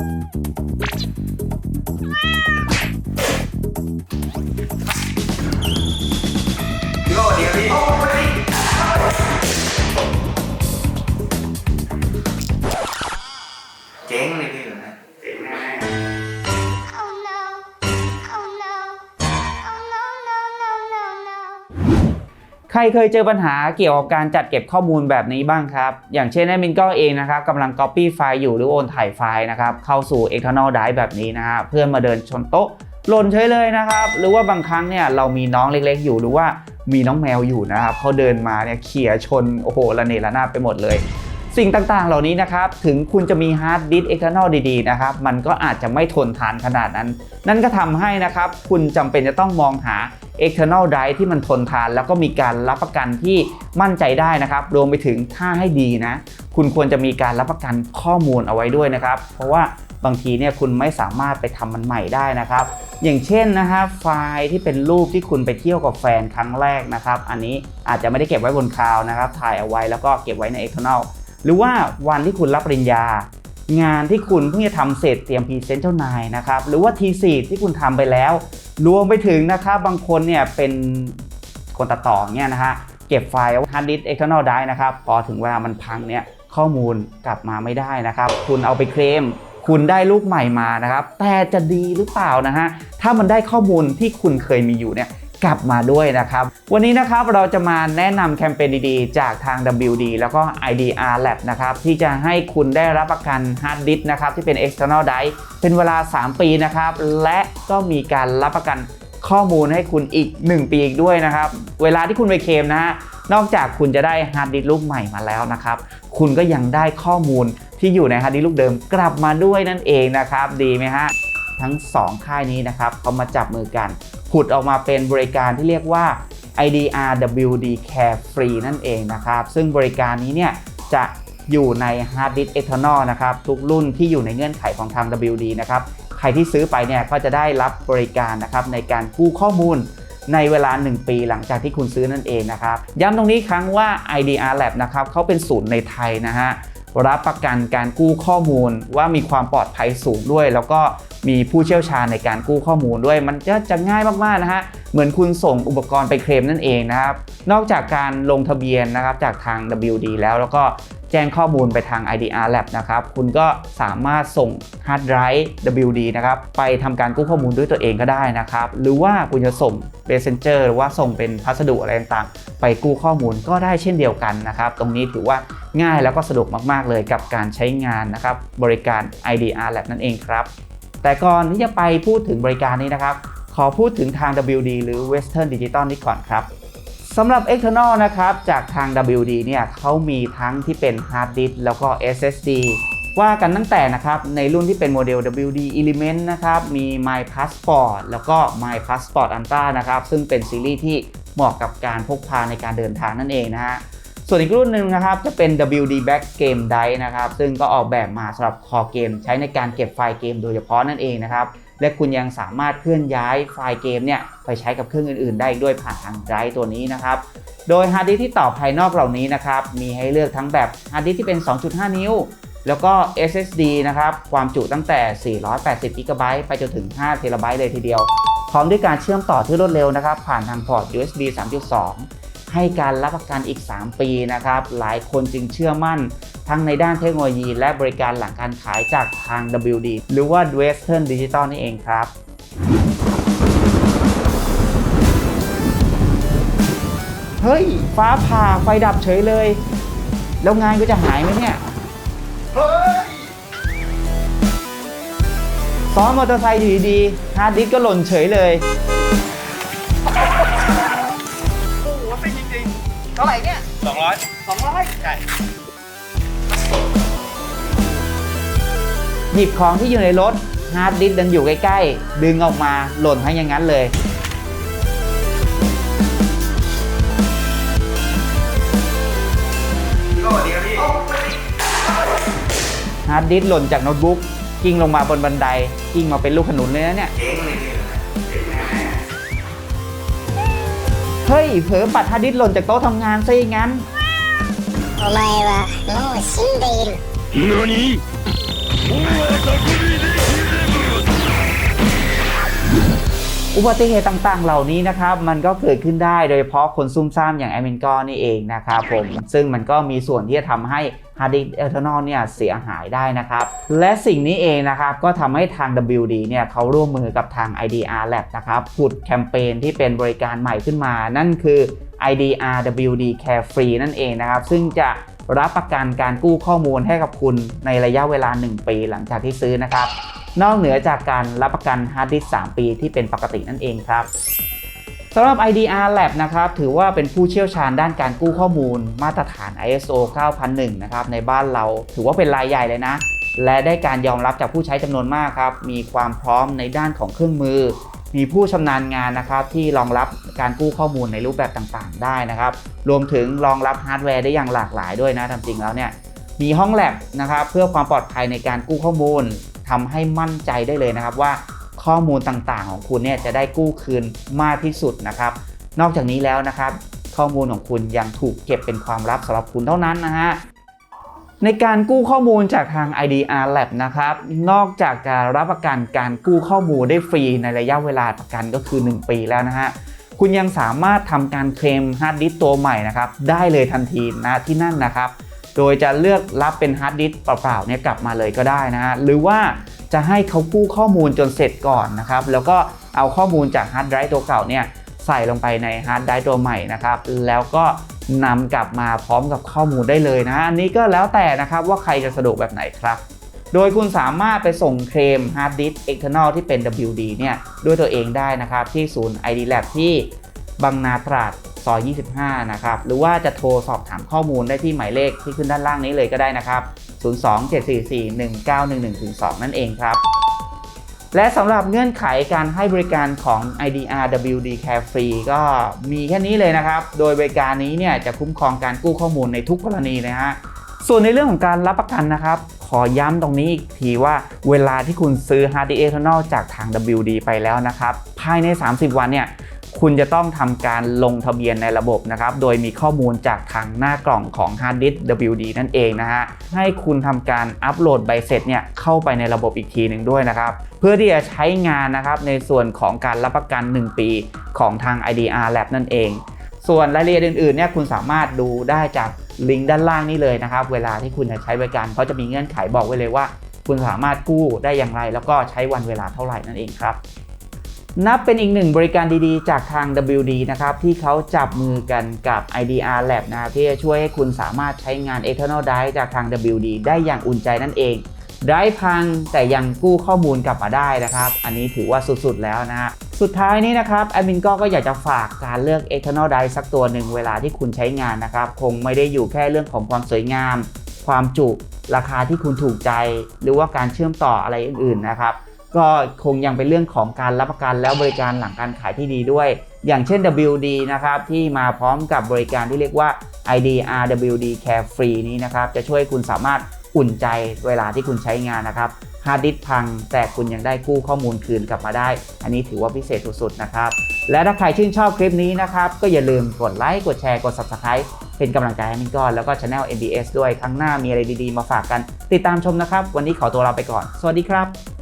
Mm-hmm. รเคยเจอปัญหาเกี่ยวกับการจัดเก็บข้อมูลแบบนี้บ้างครับ อย่างเช่นแอดมินก็เองนะครับกำลัง Copy ไฟล์อยู่หรือโอนถ่ายไฟล์นะครับเข้าสู่ external drive แบบนี้นะฮะเพื่อนมาเดินชนโต๊ะหล่นเฉยเลยนะครับ หรือว่าบางครั้งเนี่ยเรามีน้องเล็กๆ อยู่หรือว่ามีน้องแมวอยู่นะครับเขาเดินมาเนี่ยเขี่ยชนโอ้โหระเนระนาดไปหมดเลย สิ่งต่างๆ เหล่านี้นะครับ ถึงคุณจะมีฮาร์ดดิสก์ external ดีๆนะครับ มันก็อาจจะไม่ทนทานขนาดนั้น นั่นก็ทำให้นะครับ คุณจำเป็นจะต้องมองหา external drive ที่มันทนทาน แล้วก็มีการรับประกันที่มั่นใจได้นะครับ รวมไปถึงถ้าให้ดีนะ คุณควรจะมีการรับประกันข้อมูลเอาไว้ด้วยนะครับ เพราะว่าบางทีเนี่ยคุณไม่สามารถไปทำมันใหม่ได้นะครับ อย่างเช่นนะฮะไฟล์ที่เป็นรูปที่คุณไปเที่ยวกับแฟนครั้งแรกนะครับ อันนี้อาจจะไม่ได้เก็บไว้บนคลาวนะครับ ถ่ายเอาไว้แล้วก็เก็บไว้ใน external หรือว่าวันที่คุณรับปริญญา งานที่คุณเพิ่งจะทำเสร็จเตรียมพรีเซนต์เจ้านายนะครับหรือว่าทีสีที่คุณทำไปแล้ว รวมไปถึงนะครับบางคนเนี่ยเป็นคนตัดต่อเนี่ยนะฮะเก็บไฟล์ฮาร์ดดิสก์ external drive นะครับพอถึงเวลามันพังเนี่ยข้อมูลกลับมาไม่ได้นะครับ คุณเอาไปเคลมคุณได้ลูกใหม่มานะครับ แต่จะดีหรือเปล่านะฮะ ถ้ามันได้ข้อมูลที่คุณเคยมีอยู่เนี่ย กลับมาด้วยนะครับ วันนี้นะครับเราจะมาแนะนำแคมเปญดีๆ จากทาง WD แล้วก็ IDR Lab นะครับที่จะให้คุณได้รับประกันฮาร์ดดิสนะครับที่เป็น external drive เป็นเวลา 3 ปีนะครับ และก็มีการรับประกันข้อมูลให้คุณอีก 1 ปีอีกด้วยนะครับ เวลาที่คุณไปเคมนะฮะนอกจากคุณจะได้ฮาร์ดดิสลูกใหม่มาแล้วนะครับ คุณก็ยังได้ข้อมูลที่อยู่ในฮาร์ดดิสลูกเดิมกลับมาด้วยนั่นเองนะครับ ดีไหมฮะ ทั้ง 2 ค่ายนี้นะครับเขามาจับมือกัน ผุดออกมาเป็นบริการที่เรียกว่า IDR WD Care Free นั่นเองนะครับ ซึ่งบริการนี้เนี่ยจะอยู่ใน Hard Disk Eternal นะครับ ทุกรุ่นที่อยู่ในเงื่อนไขของทาง WD นะครับ ใครที่ซื้อไปเนี่ยก็จะได้รับบริการนะครับในการกู้ข้อมูลในเวลา 1 ปีหลังจากที่คุณซื้อนั่นเองนะครับ ย้ำตรงนี้ครั้งว่า IDR Lab นะครับเขาเป็นศูนย์ในไทยนะฮะ รับประกันการกู้ข้อมูลว่ามีความปลอดภัยสูงด้วย แล้วก็มีผู้เชี่ยวชาญในการกู้ข้อมูลด้วย มันจะจะง่ายมากๆนะฮะเหมือนคุณส่งอุปกรณ์ไปเคลมนั่นเองนะครับนอกจากการลงทะเบียนนะครับจากทาง WD แล้วแล้วก็ แจ้งข้อมูลไปทาง IDR Lab นะครับ คุณก็สามารถส่งฮาร์ดไดรฟ์ WD นะครับ ไปทำการกู้ข้อมูลด้วยตัวเองก็ได้นะครับ หรือว่าคุณจะส่ง Messenger หรือว่าส่งเป็นพัสดุอะไรต่างๆ ไปกู้ข้อมูลก็ได้เช่นเดียวกันนะครับ ตรงนี้ถือว่าง่ายแล้วก็สะดวกมากๆเลยกับการใช้งานนะครับ บริการ IDR Lab นั่นเองครับ แต่ก่อนที่จะไปพูดถึงบริการนี้นะครับ ขอพูดถึงทาง WD หรือ Western Digital นี้ก่อนครับ สำหรับ external นะครับ จากทาง WD เนี่ยเขามีทั้งที่เป็น hard disk แล้วก็ SSD ว่ากันตั้งแต่นะครับในรุ่นที่เป็นโมเดล WD Element นะครับมี My Passport แล้วก็ My Passport Ultra นะครับซึ่งเป็นซีรีส์ที่เหมาะกับการพกพาในการเดินทางนั่นเองนะฮะส่วนอีกรุ่นหนึ่งนะครับจะเป็น WD Back Game Drive นะครับซึ่งก็ออกแบบมาสำหรับคอเกม ใช้ในการเก็บไฟล์เกมโดยเฉพาะนั่นเองนะครับ และคุณยังสามารถเคลื่อนย้ายไฟล์เกมเนี่ยไปใช้กับเครื่องอื่นๆ ได้ด้วยผ่านทางไดรฟ์ตัวนี้นะครับ โดยฮาร์ดดิสก์ที่ต่อภายนอกเหล่านี้นะครับมีให้เลือกทั้งแบบฮาร์ดดิสก์ที่เป็น 2.5 นิ้ว แล้วก็ SSD นะครับความจุตั้งแต่ 480 g b ไปจนถึง5 t b เลยทีเดียว พร้อมด้วยการเชื่อมต่อที่รวดเร็วนะครับผ่านทางพอร์ต USB 3.2 ให้การรับประกันอีก 3 ปีนะครับ หลายคนจึงเชื่อมั่น ทั้งในด้านเทคโนโลยี และบริการหลังการขายจากทาง WD หรือว่า Western Digital นี่เองครับเฮ้ย ฟ้าผ่าไฟดับเฉยเลย แล้วงานก็จะหายไหมเนี่ยเฮ้ยซ้อนมอเตอร์ไซค์อยู่ดีๆฮาร์ดดิสก์ก็หล่นเฉยเลย เท่าไหร่เนี่ยๆสองร้อยสองร้อยใช่หยิบของที่อยู่ในรถฮาร์ดดิสก์ดันอยู่ใกล้ๆ ดึงออกมาหล่นทั้งอย่างนั้นเลยพี่โก้เดี๋ยวพี่ฮาร์ดดิสก์หล่นจากโน้ตบุ๊กกิ้งลงมาบนบันไดกิ้งมาเป็นลูกขนุนเลยนะเนี่ย เจ๊งเลยพี่เจ๊งแน่ เฮ้ย เผลอปัดฮาร์ดดิสก์หล่นจากโต๊ะทำงานซะอย่างนั้น お前はもう死んでいる。何 อุบัติเหตุต่างๆ เหล่านี้นะครับมันก็เกิดขึ้นได้โดยเฉพาะคนซุ่มซ่ามอย่างแอมินก็นี่เองนะครับผมซึ่งมันก็มีส่วนที่จะทำให้ hard disk external เนี่ยเสียหายได้นะครับ และสิ่งนี้เองนะครับ ก็ทำให้ทาง WD เนี่ยเขาร่วมมือกับทาง IDR Lab นะครับผุดแคมเปญที่เป็นบริการใหม่ขึ้นมา นั่นคือ IDR WD Carefree นั่นเองนะครับ ซึ่งจะรับประกันการกู้ข้อมูลให้กับคุณในระยะเวลา 1 ปีหลังจากที่ซื้อนะครับ นอกเหนือจากการรับประกันฮาร์ดดิสก์3ปีที่เป็นปกตินั่นเองครับสำหรับ IDR Lab นะครับถือว่าเป็นผู้เชี่ยวชาญด้านการกู้ข้อมูล มาตรฐาน ISO 9001 นะครับในบ้านเราถือว่าเป็นรายใหญ่เลยนะ และได้การยอมรับจากผู้ใช้จำนวนมากครับ มีความพร้อมในด้านของเครื่องมือ มีผู้ชำนาญงานนะครับที่รองรับการกู้ข้อมูลในรูปแบบต่างๆ ได้นะครับ รวมถึงรองรับฮาร์ดแวร์ได้อย่างหลากหลายด้วยนะทำจริงแล้วเนี่ยมีห้องแลบนะครับเพื่อความปลอดภัยในการกู้ข้อมูล ทำให้มั่นใจได้เลยนะครับว่าข้อมูลต่างๆ ของคุณเนี่ยจะได้กู้คืนมากที่สุดนะครับ นอกจากนี้แล้วนะครับ ข้อมูลของคุณยังถูกเก็บเป็นความลับสำหรับคุณเท่านั้นนะฮะในการกู้ข้อมูลจากทาง IDR Lab นะครับ นอกจากจะรับประกันการกู้ข้อมูลได้ฟรีในระยะเวลาประกันก็คือ 1 ปีแล้วนะฮะ คุณยังสามารถทำการเคลมฮาร์ดดิสตัวใหม่นะครับ ได้เลยทันทีนะที่นั่นนะครับ โดยจะเลือกรับเป็นฮาร์ดดิสก์เปล่าๆเนี่ยกลับมาเลยก็ได้นะฮะหรือว่าจะให้เขากู้ข้อมูลจนเสร็จก่อนนะครับแล้วก็เอาข้อมูลจากฮาร์ดไดรฟ์ตัวเก่าเนี่ยใส่ลงไปในฮาร์ดไดรฟ์ตัวใหม่นะครับแล้วก็นำกลับมาพร้อมกับข้อมูลได้เลยนะอันนี้ก็แล้วแต่นะครับว่าใครจะสะดวกแบบไหนครับ โดยคุณสามารถไปส่งเคลมฮาร์ดดิสก์ external ที่เป็น WD เนี่ยด้วยตัวเองได้นะครับที่ศูนย์ ID Lab ที่ บางนาตราดซอย 25 นะครับ หรือว่าจะโทรสอบถามข้อมูลได้ที่หมายเลขที่ขึ้นด้านล่างนี้เลยก็ได้นะครับ 027441911-2 นั่นเองครับ และสำหรับเงื่อนไขการให้บริการของ IDR WD Carefree ก็มีแค่นี้เลยนะครับ โดยบริการนี้เนี่ยจะคุ้มครองการกู้ข้อมูลในทุกกรณีนะฮะ ส่วนในเรื่องของการรับประกันนะครับขอย้ำตรงนี้อีกทีว่าเวลาที่คุณซื้อ Hard Disk External จากทาง WD ไปแล้วนะครับ ภายใน 30 วันเนี่ย คุณจะต้องทำการลงทะเบียนในระบบนะครับ โดยมีข้อมูลจากทางหน้ากล่องของ Hard Disk WD นั่นเองนะฮะ ให้คุณทำการอัปโหลดใบเสร็จเนี่ยเข้าไปในระบบอีกทีหนึ่งด้วยนะครับ เพื่อที่จะใช้งานนะครับในส่วนของการรับประกัน 1 ปีของทาง IDR Lab นั่นเอง ส่วนรายละเอียดอื่นๆเนี่ยคุณสามารถดูได้จากลิงก์ด้านล่างนี้เลยนะครับ เวลาที่คุณจะใช้บริการเขาจะมีเงื่อนไขบอกไว้เลยว่า คุณสามารถกู้ได้อย่างไร แล้วก็ใช้วันเวลาเท่าไหร่นั่นเองครับ นับเป็นอีกหนึ่งบริการดีๆ จากทาง WD นะครับที่เขาจับมือกันกับ IDR Lab นะครับที่จะช่วยให้คุณสามารถใช้งาน Eternal Drive จากทาง WD ได้อย่างอุ่นใจนั่นเองได้พังแต่ยังกู้ข้อมูลกลับมาได้นะครับ อันนี้ถือว่าสุดๆแล้วนะฮะสุดท้ายนี้นะครับแอดมินก็ก็อยากจะฝากการเลือก Eternal Drive สักตัวหนึ่งเวลาที่คุณใช้งานนะครับ คงไม่ได้อยู่แค่เรื่องของความสวยงาม ความจุ ราคาที่คุณถูกใจ หรือว่าการเชื่อมต่ออะไรอื่นๆนะครับ ก็คงยังเป็นเรื่องของการรับประกันแล้วบริการหลังการขายที่ดีด้วย อย่างเช่น WD นะครับที่มาพร้อมกับบริการที่เรียกว่า IDR WD Carefree นี้นะครับจะช่วยคุณสามารถอุ่นใจเวลาที่คุณใช้งานนะครับฮาร์ดดิสพัง แต่คุณยังได้กู้ข้อมูลคืนกลับมาได้ อันนี้ถือว่าพิเศษสุดๆนะครับ และถ้าใครชื่นชอบคลิปนี้นะครับ ก็อย่าลืมกดไลค์ กดแชร์ กด Subscribe เป็นกำลังใจให้มินก้อน แล้วก็ Channel NBS ด้วย ครั้งหน้ามีอะไรดีๆ มาฝากกัน ติดตามชมนะครับ วันนี้ขอตัวลาไปก่อน สวัสดีครับ